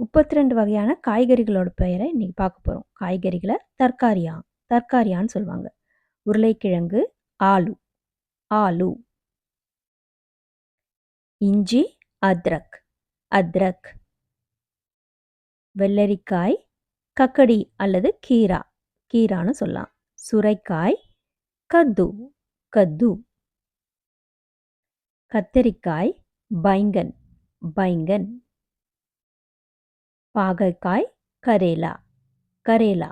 முப்பத்தி ரெண்டு வகையான காய்கறிகளோட பெயரை இன்னைக்கு பார்க்க போகிறோம் காய்கறிகளை தர்காரியா தர்காரியான்னு சொல்லுவாங்க. உருளைக்கிழங்கு ஆலு ஆலு. இஞ்சி அத்ரக் அத்ரக். வெள்ளரிக்காய் கக்கடி அல்லது கீரா கீரான்னு சொல்லலாம். சுரைக்காய் கத்து கத்து. கத்தரிக்காய் பைங்கன் பைங்கன். பாகற்காய் கரேலா கரேலா.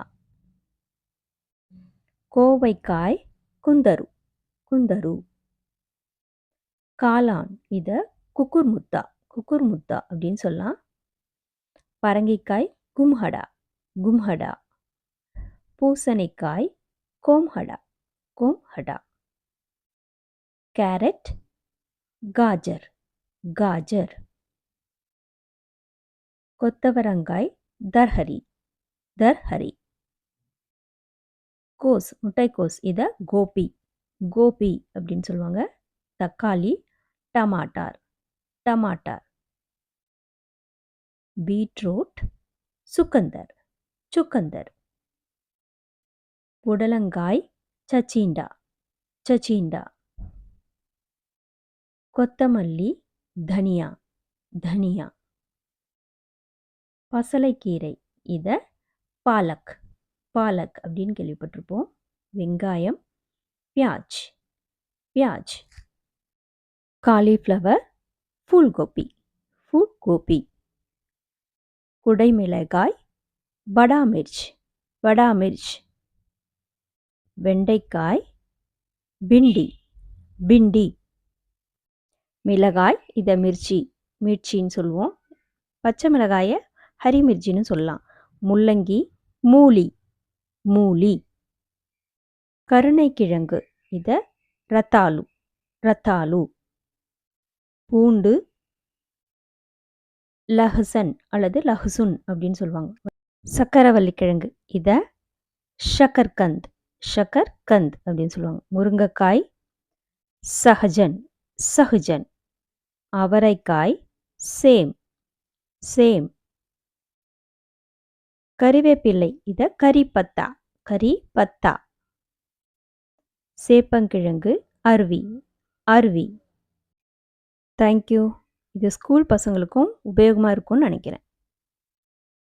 கோவைக்காய் குந்தரு குந்தரு. காளான் இதை குக்குர்முத்தா குக்குர்முத்தா அப்படின்னு சொல்லலாம். பரங்கிக்காய் கும்ஹடா கும்ஹடா. பூசணிக்காய் கோம்ஹடா கோம்ஹடா. கேரட் காஜர் காஜர். கொத்தவரங்காய் தர்ஹரி தர்ஹரி. கோஸ் முட்டைக்கோஸ் இதை கோபி. கோபி அப்படின்னு சொல்லுவாங்க. தக்காளி டமாட்டார். டமாட்டார். பீட்ரூட் சுக்கந்தர். சுக்கந்தர். புடலங்காய் சச்சீண்டா. சச்சீண்டா. கொத்தமல்லி தனியா. தனியா. பசலைக்கீரை. இதை பாலக் பாலக் அப்படின்னு கேள்விப்பட்டிருப்போம். வெங்காயம் பியாஜ் பியாஜ். காலிஃப்ளவர் ஃபூல்கோபி ஃபூல்கோபி. குடைமிளகாய் படா மிர்ச் வெண்டைக்காய் பிண்டி பிண்டி. மிளகாய் இதை மிர்ச்சி மிர்ச்சின்னு சொல்லுவோம். பச்சை மிளகாயை ஹரிமிர்ச்சின்னு சொல்லலாம். முள்ளங்கி மூலி மூலி. கருணைக்கிழங்கு இதை ரத்தாலு ரத்தாலு. பூண்டு லஹசன் அல்லது லஹசுன் அப்படின்னு சொல்லுவாங்க. சக்கரவள்ளி கிழங்கு இதை ஷக்கர்கந்த் ஷக்கர் கந்த் அப்படின்னு சொல்லுவாங்க. முருங்கைக்காய் சஹஜன் சஹஜன். அவரைக்காய் சேம் சேம். கறிவேப்பிள்ளை இதை கறி பத்தா கறி பத்தா சேப்பங்கிழங்கு அருவி. அருவி. தேங்க்யூ இது ஸ்கூல் பசங்களுக்கும் உபயோகமாக இருக்கும்னு நினைக்கிறேன்.